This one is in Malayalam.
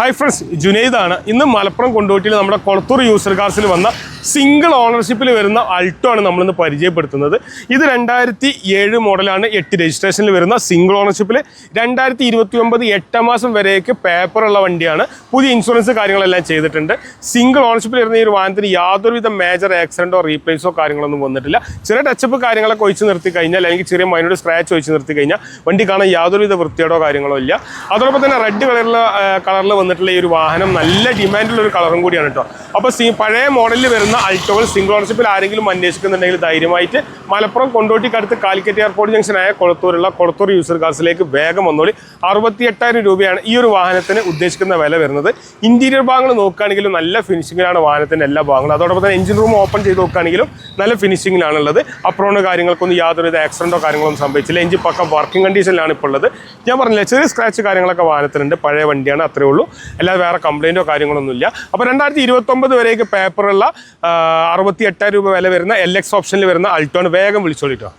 ഹായ് ഫ്രണ്ട്സ് ജുനൈദാണ് ഇന്ന് മലപ്പുറം കൊണ്ടോട്ടിയിൽ നമ്മുടെ കൊളത്തൂർ യൂസർ കാർസിൽ വന്ന സിംഗിൾ ഓണർഷിപ്പിൽ വരുന്ന അൾട്ടോ ആണ് നമ്മളിന്ന് പരിചയപ്പെടുത്തുന്നത്. ഇത് രണ്ടായിരത്തി ഏഴ് മോഡലാണ് എട്ട് രജിസ്ട്രേഷനിൽ വരുന്ന സിംഗിൾ ഓണർഷിപ്പിൽ രണ്ടായിരത്തി ഇരുപത്തി ഒമ്പത് എട്ടാം മാസം വരെയൊക്കെ പേപ്പറുള്ള വണ്ടിയാണ്. പുതിയ ഇൻഷുറൻസ് കാര്യങ്ങളെല്ലാം ചെയ്തിട്ടുണ്ട്. സിംഗിൾ ഓണർഷിപ്പിൽ വരുന്ന ഈ ഒരു വാഹനത്തിന് യാതൊരുവിധ മേജർ ആക്സിഡന്റോ റീപ്ലേസോ കാര്യങ്ങളൊന്നും വന്നിട്ടില്ല. ചെറിയ ടച്ചപ്പ് കാര്യങ്ങളൊക്കെ ഒഴിച്ച് നിർത്തി കഴിഞ്ഞാൽ അല്ലെങ്കിൽ ചെറിയ മൈനോട് സ്ക്രാച്ച് ഒഴിച്ച് നിർത്തി കഴിഞ്ഞാൽ വണ്ടി കാണാൻ യാതൊരുവിധ വൃത്തിയോടോ കാര്യങ്ങളോ ഇല്ല. അതോടൊപ്പം തന്നെ റെഡ് കളറിൽ കളറിൽ വന്നിട്ടുള്ള ഈ ഒരു വാഹനം നല്ല ഡിമാൻഡുള്ള ഒരു കളറും കൂടിയാണ് കേട്ടോ അപ്പോൾ സി പഴയ മോഡലിൽ വരുന്ന അൾട്ടോകൾ സിംഗിൾ ഓണർഷിപ്പിൽ ആരെങ്കിലും അന്വേഷിക്കുന്നുണ്ടെങ്കിൽ ധൈര്യമായിട്ട് മലപ്പുറം കൊണ്ടോട്ടിക്കടുത്ത് കാലിക്കറ്റ് എയർപോർട്ട് ജംഗ്ഷനായ കൊളത്തൂരുള്ള കൊളത്തൂർ യൂസർ ഗാസിലേക്ക് വേഗം വന്നോളി. അറുപത്തി എട്ടായിരം രൂപയാണ് ഈ ഒരു വാഹനത്തിന് ഉദ്ദേശിക്കുന്ന വില വരുന്നത്. ഇന്റീരിയർ ഭാഗങ്ങൾ നോക്കുകയാണെങ്കിലും നല്ല ഫിനിഷിങ്ങിലാണ് വാഹനത്തിന്റെ എല്ലാ ഭാഗങ്ങളും. അതോടൊപ്പം തന്നെ എഞ്ചിൻ റൂം ഓപ്പൺ ചെയ്ത് നോക്കുകയാണെങ്കിലും നല്ല ഫിനിഷിങ്ങിലാണുള്ളത് അപ്പുറമുള്ള കാര്യങ്ങൾക്കൊന്നും യാതൊരുവിധ ആക്സിഡന്റോ കാര്യങ്ങളൊന്നും സംഭവിച്ചില്ല. എഞ്ചിൻ പക്കം വർക്കിംഗ് കണ്ടീഷനിലാണ് ഇപ്പോൾ ഉള്ളത്. ഞാൻ പറഞ്ഞില്ല ചെറിയ സ്ക്രാച്ച് കാര്യങ്ങളൊക്കെ വാഹനത്തിനുണ്ട് പഴയ വണ്ടിയാണ് അത്രേ ഉള്ളൂ. അല്ലാതെ വേറെ കംപ്ലൈന്റോ കാര്യങ്ങളൊന്നുമില്ല. അപ്പോൾ രണ്ടായിരത്തി ഇരുപത്തൊമ്പത് വരെയൊക്കെ പേപ്പറുള്ള അറുപത്തി എട്ടായിരം രൂപ വില വരുന്ന എൽ എക്സ് ഓപ്ഷനിൽ വരുന്ന അൾട്ടോൺ വേഗം വിളിച്ചോളിട്ടോ.